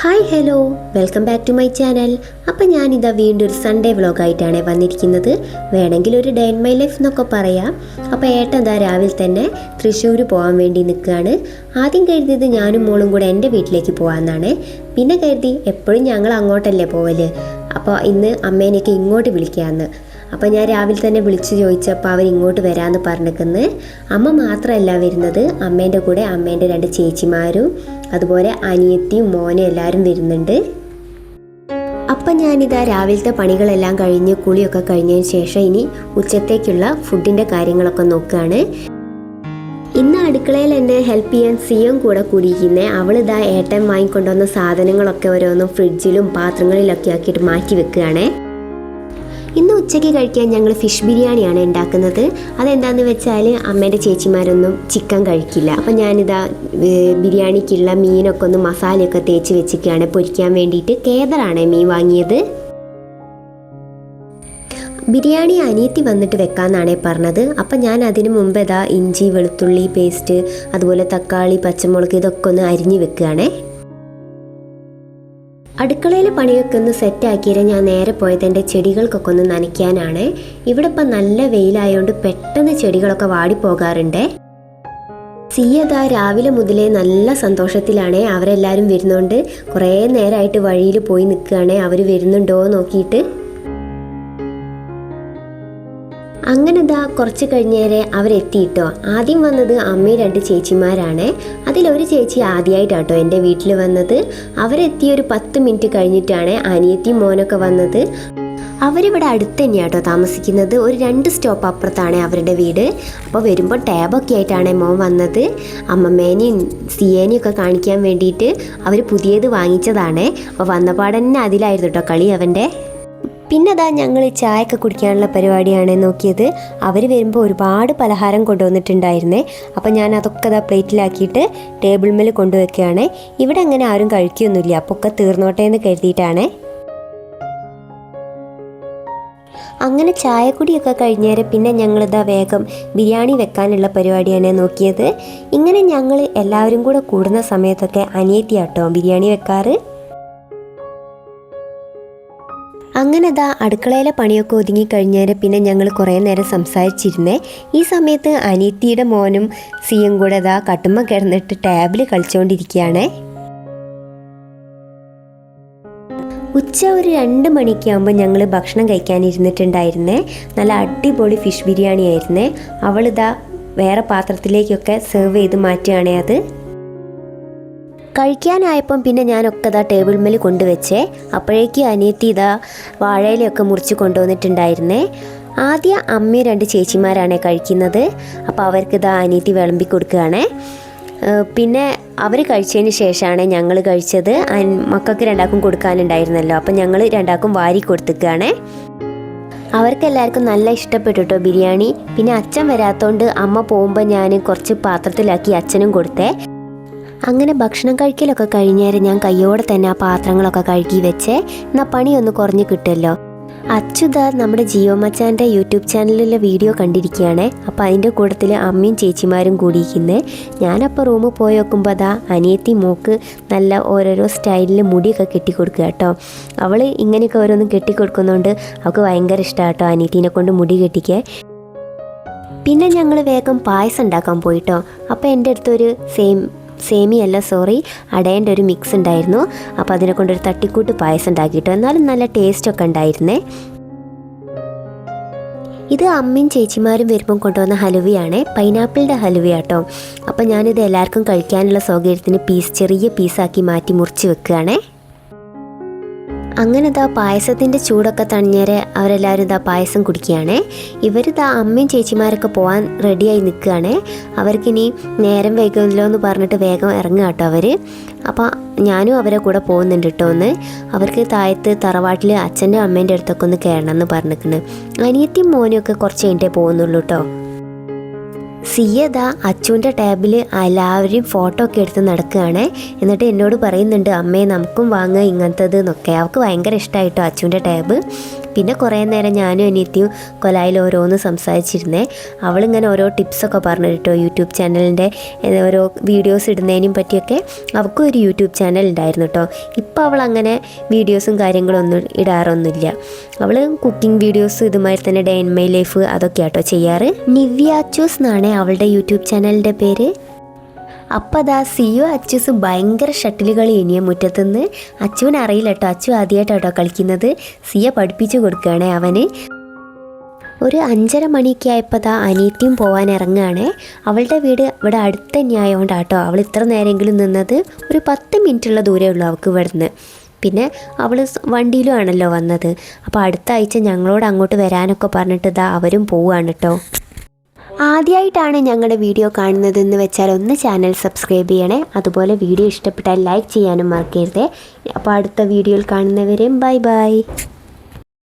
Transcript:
Hi hello welcome back to my channel. അപ്പം ഞാനിതാ വീണ്ടും ഒരു സൺഡേ വ്ളോഗായിട്ടാണ് വന്നിരിക്കുന്നത്. വേണമെങ്കിൽ ഒരു ഡേ ഇൻ മൈ ലൈഫ് എന്നൊക്കെ പറയാം. അപ്പോൾ ഏട്ടൻ എന്താ രാവിലെ തന്നെ തൃശ്ശൂർ പോകാൻ വേണ്ടി നിൽക്കുകയാണ്. ആദ്യം കരുതിയത് ഞാനും മോളും കൂടെ എന്റെ വീട്ടിലേക്ക് പോകാമെന്നാണ് പിന്നെ കരുതി എപ്പോഴും ഞങ്ങൾ അങ്ങോട്ടല്ലേ പോവൽ. അപ്പോൾ ഇന്ന് അമ്മേനെയൊക്കെ ഇങ്ങോട്ട് വിളിക്കാമെന്ന് അപ്പോൾ ഞാൻ രാവിലെ തന്നെ വിളിച്ചു ചോദിച്ചപ്പോൾ അവർ ഇങ്ങോട്ട് വരാമെന്ന് പറഞ്ഞിരിക്കുന്നത് അമ്മ മാത്രമല്ല വരുന്നത്. അമ്മേന്റെ കൂടെ അമ്മേന്റെ രണ്ട് ചേച്ചിമാരും അതുപോലെ അനിയത്തിയും മോനും എല്ലാവരും വരുന്നുണ്ട്. അപ്പം ഞാനിതാ രാവിലത്തെ പണികളെല്ലാം കഴിഞ്ഞ് കുളിയൊക്കെ കഴിഞ്ഞതിന് ശേഷം ഇനി ഉച്ചത്തേക്കുള്ള ഫുഡിന്റെ കാര്യങ്ങളൊക്കെ നോക്കുകയാണ് ഇന്ന് അടുക്കളയിൽ എന്നെ ഹെൽപ്പ് ചെയ്യാൻ സിയും കൂടെ കൂടിയിരിക്കുന്നത് അവളിതാ ഏട്ടൻ വാങ്ങിക്കൊണ്ടുവന്ന സാധനങ്ങളൊക്കെ ഓരോന്നും ഫ്രിഡ്ജിലും പാത്രങ്ങളിലൊക്കെ ആക്കിയിട്ട് മാറ്റി വെക്കുകയാണേ. ഇന്ന് ഉച്ചയ്ക്ക് കഴിക്കാൻ ഞങ്ങൾ ഫിഷ് ബിരിയാണിയാണ് ഉണ്ടാക്കുന്നത്. അതെന്താണെന്ന് വെച്ചാൽ അമ്മേന്റെ ചേച്ചിമാരൊന്നും ചിക്കൻ കഴിക്കില്ല. അപ്പം ഞാനിതാ ബിരിയാണിക്കുള്ള മീനൊക്കെ ഒന്ന് മസാലയൊക്കെ തേച്ച് വെച്ചിരിക്കുകയാണ്. പൊരിക്കാൻ വേണ്ടിയിട്ട് കേദറാണ് മീൻ വാങ്ങിയത്. ബിരിയാണി അനിയത്തി വന്നിട്ട് വെക്കാമെന്നാണേ പറഞ്ഞത്. അപ്പം ഞാൻ അതിന് മുമ്പ് ഇതാ ഇഞ്ചി വെളുത്തുള്ളി പേസ്റ്റ് അതുപോലെ തക്കാളി പച്ചമുളക് ഇതൊക്കെ ഒന്ന് അരിഞ്ഞ് വെക്കുകയാണേ. അടുക്കളയിൽ പണിയൊക്കെ ഒന്ന് സെറ്റാക്കിയിട്ട് ഞാൻ നേരെ പോയത് എന്റെ ചെടികൾക്കൊക്കെ ഒന്ന് നനയ്ക്കാനാണ്. ഇവിടെ ഇപ്പം നല്ല വെയിലായതുകൊണ്ട് പെട്ടെന്ന് ചെടികളൊക്കെ വാടിപ്പോകാറുണ്ട്. സിയത രാവിലെ മുതലേ നല്ല സന്തോഷത്തിലാണ് അവരെല്ലാവരും വരുന്നുണ്ട് കുറേ നേരമായിട്ട് വഴിയിൽ പോയി നിൽക്കുകയാണ്. അവർ വരുന്നുണ്ടോ നോക്കിയിട്ട് അങ്ങനെ ദാ കുറച്ച് കഴിഞ്ഞേരെ അവരെത്തിയിട്ടോ. ആദ്യം വന്നത് അമ്മയും രണ്ട് ചേച്ചിമാരാണ്. അതിലൊരു ചേച്ചി ആദ്യമായിട്ടാട്ടോ എന്റെ വീട്ടിൽ വന്നത്. അവരെത്തിയ ഒരു പത്ത് മിനിറ്റ് കഴിഞ്ഞിട്ടാണ് അനിയത്തി മോനൊക്കെ വന്നത്. അവരിവിടെ അടുത്ത് തന്നെയാട്ടോ താമസിക്കുന്നത്. ഒരു രണ്ട് സ്റ്റോപ്പ് അപ്പുറത്താണ് അവരുടെ വീട്. അപ്പോൾ വരുമ്പോൾ ടാബൊക്കെ ആയിട്ടാണ് മോൻ വന്നത്. അമ്മമ്മേനെയും സിയേനെയും ഒക്കെ കാണിക്കാൻ വേണ്ടിയിട്ട് അവർ പുതിയത് വാങ്ങിച്ചതാണ്. അപ്പോൾ വന്നപാടന്നെ അതിലായിരുന്നു കേട്ടോ കളി അവന്റെ. പിന്നെ അതാ ഞങ്ങൾ ചായയൊക്കെ കുടിക്കാനുള്ള പരിപാടിയാണ് നോക്കിയത്. അവർ വരുമ്പോൾ ഒരുപാട് പലഹാരം കൊണ്ടുവന്നിട്ടുണ്ടായിരുന്നേ. അപ്പം ഞാൻ അതൊക്കെ അതാ പ്ലേറ്റിലാക്കിയിട്ട് ടേബിൾ മേൽ കൊണ്ടുവയ്ക്കുകയാണ്. ഇവിടെ അങ്ങനെ ആരും കഴിക്കുകയൊന്നുമില്ല അപ്പോൾ ഒക്കെ തീർന്നോട്ടെ എന്ന് കരുതിയിട്ടാണ്. അങ്ങനെ ചായക്കുടിയൊക്കെ കഴിഞ്ഞേരെ പിന്നെ ഞങ്ങളിതാ വേഗം ബിരിയാണി വെക്കാനുള്ള പരിപാടിയാണ് നോക്കിയത്. ഇങ്ങനെ ഞങ്ങൾ എല്ലാവരും കൂടെ കൂടുന്ന സമയത്തൊക്കെ അനിയത്തിയാട്ടോ ബിരിയാണി വെക്കാറ്. അങ്ങനെ ദാ അടുക്കളയിലെ പണിയൊക്കെ ഒതുങ്ങി കഴിഞ്ഞാൽ പിന്നെ ഞങ്ങൾ കുറേ നേരം സംസാരിച്ചിരുന്നേ. ഈ സമയത്ത് അനീത്തിയുടെ മോനും സിയും കൂടെ ദാ കട്ടുമ്മ കിടന്നിട്ട് ടാബിൽ കളിച്ചുകൊണ്ടിരിക്കുകയാണേ ഉച്ച ഒരു രണ്ട് മണിക്കാകുമ്പോൾ ഞങ്ങൾ ഭക്ഷണം കഴിക്കാൻ ഇരുന്നിട്ടുണ്ടായിരുന്നേ നല്ല അടിപൊളി ഫിഷ് ബിരിയാണി ആയിരുന്നേ അവളിതാ വേറെ പാത്രത്തിലേക്കൊക്കെ സെർവ് ചെയ്ത് മാറ്റുകയാണേ അത്. കഴിക്കാനായപ്പം പിന്നെ ഞാനൊക്കെ ഇതാ ടേബിൾ മേൽ കൊണ്ടുവച്ചേ. അപ്പോഴേക്ക് അനിയത്തി ഇതാ വാഴയിലൊക്കെ മുറിച്ച് കൊണ്ടുവന്നിട്ടുണ്ടായിരുന്നേ. ആദ്യം അമ്മയും രണ്ട് ചേച്ചിമാരാണ് കഴിക്കുന്നത്. അപ്പോൾ അവർക്ക് ഇതാ അനിയത്തി വിളമ്പി കൊടുക്കുകയാണേ. പിന്നെ അവർ കഴിച്ചതിന് ശേഷമാണ് ഞങ്ങൾ കഴിച്ചത്. മക്കൾക്ക് രണ്ടാക്കും കൊടുക്കാനുണ്ടായിരുന്നല്ലോ. അപ്പം ഞങ്ങൾ രണ്ടാക്കും വാരി കൊടുത്തിക്കുകയാണേ. അവർക്കെല്ലാവർക്കും നല്ല ഇഷ്ടപ്പെട്ടു കേട്ടോ ബിരിയാണി. പിന്നെ അച്ഛൻ വരാത്തോണ്ട് അമ്മ പോകുമ്പോൾ ഞാൻ കുറച്ച് പാത്രത്തിലാക്കി അച്ഛനും കൊടുത്തേ. അങ്ങനെ ഭക്ഷണം കഴിക്കലൊക്കെ കഴിഞ്ഞേരം ഞാൻ കയ്യോടെ തന്നെ ആ പാത്രങ്ങളൊക്കെ കഴുകി വെച്ചേ. എന്നാ പണിയൊന്ന് കുറഞ്ഞു കിട്ടുമല്ലോ. അച്യുത നമ്മുടെ ജിയോ മച്ചാന്റെ യൂട്യൂബ് ചാനലിലെ വീഡിയോ കണ്ടിരിക്കുകയാണ്. അപ്പോൾ അതിന്റെ കൂട്ടത്തിൽ അമ്മയും ചേച്ചിമാരും കൂടിയിരിക്കുന്നത് ഞാനപ്പോൾ റൂമിൽ പോയി നോക്കുമ്പോൾ അതാ അനിയത്തി മൂക്ക് നല്ല ഓരോരോ സ്റ്റൈലിൽ മുടിയൊക്കെ കെട്ടിക്കൊടുക്കുക കേട്ടോ. അവൾ ഇങ്ങനെയൊക്കെ ഓരോന്നും കെട്ടിക്കൊടുക്കുന്നതുകൊണ്ട് അവൾക്ക് ഭയങ്കര ഇഷ്ടമാണ് കേട്ടോ അനിയത്തിനെ കൊണ്ട് മുടി കെട്ടിക്കേ പിന്നെ ഞങ്ങൾ വേഗം പായസം ഉണ്ടാക്കാൻ പോയിട്ടോ. അപ്പോൾ എന്റെ അടുത്തൊരു സെയിം സേമി അല്ല സോറി. അടേന്റെ ഒരു മിക്സ് ഉണ്ടായിരുന്നു. അപ്പോൾ അതിനെ കൊണ്ടൊരു തട്ടിക്കൂട്ട് പായസം ഉണ്ടാക്കിയിട്ടോ. എന്നാലും നല്ല ടേസ്റ്റൊക്കെ ഉണ്ടായിരുന്നേ. ഇത് അമ്മയും ചേച്ചിമാരും വരുമ്പം കൊണ്ടുവന്ന ഹലുവയാണ്. പൈനാപ്പിളിന്റെ ഹലുവയാട്ടോ. അപ്പോൾ ഞാനിത് എല്ലാവർക്കും കഴിക്കാനുള്ള സൗകര്യത്തിന് പീസ് ചെറിയ പീസാക്കി മാറ്റി മുറിച്ച് വെക്കുകയാണേ. അങ്ങനെ ഇതാ പായസത്തിന്റെ ചൂടൊക്കെ തണിഞ്ഞേരെ അവരെല്ലാവരും ഇതാ പായസം കുടിക്കുകയാണ്. ഇവരിതാ അമ്മയും ചേച്ചിമാരൊക്കെ പോകാൻ റെഡിയായി നിൽക്കുകയാണ്. അവർക്കിനി നേരം വൈകുമല്ലോ എന്ന് പറഞ്ഞിട്ട് വേഗം ഇറങ്ങുക കേട്ടോ അവർ അപ്പോൾ ഞാനും അവരെ കൂടെ പോകുന്നുണ്ട് കേട്ടോ ഒന്ന്. അവർക്ക് താഴത്ത് തറവാട്ടിൽ അച്ഛന്റെ അമ്മേന്റെ അടുത്തൊക്കെ ഒന്ന് കയറണം എന്ന് പറഞ്ഞിട്ടുണ്ട് അനിയത്തിയും മോനും ഒക്കെ കുറച്ച് കഴിഞ്ഞിട്ടേ പോകുന്നുള്ളൂ കേട്ടോ സിയത അച്ചുവിന്റെ ടാബിൽ എല്ലാവരെയും ഫോട്ടോ ഒക്കെ എടുത്ത് നടക്കുകയാണ്. എന്നിട്ട് എന്നോട് പറയുന്നുണ്ട് അമ്മേ നമുക്കും വാങ്ങുക ഇങ്ങനത്തത് എന്നൊക്കെ. അവൾക്ക് ഭയങ്കര ഇഷ്ടമായിട്ടോ അച്ചുവിന്റെ ടാബ്? പിന്നെ കുറേ നേരം ഞാനും അനിയത്തിയും കൊലായിൽ ഓരോന്ന് സംസാരിച്ചിരുന്നേ. അവളിങ്ങനെ ഓരോ ടിപ്സൊക്കെ പറഞ്ഞു കേട്ടോ യൂട്യൂബ് ചാനലിന്റെ ഓരോ വീഡിയോസ് ഇടുന്നതിനും പറ്റിയൊക്കെ അവൾക്കും ഒരു യൂട്യൂബ് ചാനൽ ഉണ്ടായിരുന്നു കേട്ടോ. ഇപ്പോൾ അവൾ അങ്ങനെ വീഡിയോസും കാര്യങ്ങളൊന്നും ഇടാറൊന്നുമില്ല. അവൾ കുക്കിംഗ് വീഡിയോസ് ഇതുമാതിരി തന്നെ ഡേ ഇൻ മൈ ലൈഫ് അതൊക്കെയാട്ടോ ചെയ്യാറ്. നിവ്യ എന്നാണ് അവളുടെ യൂട്യൂബ് ചാനലിന്റെ പേര്. അപ്പം അതാ സിയു അച്ചുസ് ഭയങ്കര ഷട്ടിൽ കളി ഇനിയ മുറ്റത്തുനിന്ന്. അച്ചുവിന് അറിയില്ല കേട്ടോ അച്ചു ആദ്യമായിട്ടാട്ടോ കളിക്കുന്നത്. സിയ പഠിപ്പിച്ചു കൊടുക്കുകയാണേ അവന്. ഒരു അഞ്ചര മണിയൊക്കെ ആയപ്പോൾ അതാ അനിയത്തിയും പോകാൻ ഇറങ്ങുകയാണ്. അവളുടെ വീട് ഇവിടെ അടുത്ത തന്നെ കേട്ടോ അവൾ ഇത്ര നേരമെങ്കിലും നിന്നത്. ഒരു പത്ത് മിനിറ്റുള്ള ദൂരമേ ഉള്ളൂ അവൾക്ക് ഇവിടുന്ന്. പിന്നെ അവൾ വണ്ടിയിലും ആണല്ലോ വന്നത്. അപ്പോൾ അടുത്ത ആഴ്ച ഞങ്ങളോട് അങ്ങോട്ട് വരാനൊക്കെ പറഞ്ഞിട്ട് ഇതാ അവരും പോവുകയാണ് കേട്ടോ ആദ്യമായിട്ടാണ് ഞങ്ങളുടെ വീഡിയോ കാണുന്നതെന്ന് വെച്ചാൽ ഒന്ന് ചാനൽ സബ്സ്ക്രൈബ് ചെയ്യണേ. അതുപോലെ വീഡിയോ ഇഷ്ടപ്പെട്ടാൽ ലൈക്ക് ചെയ്യാനും മറക്കരുതേ. അപ്പോൾ അടുത്ത വീഡിയോയിൽ കാണുന്നവരെയും ബൈ ബൈ.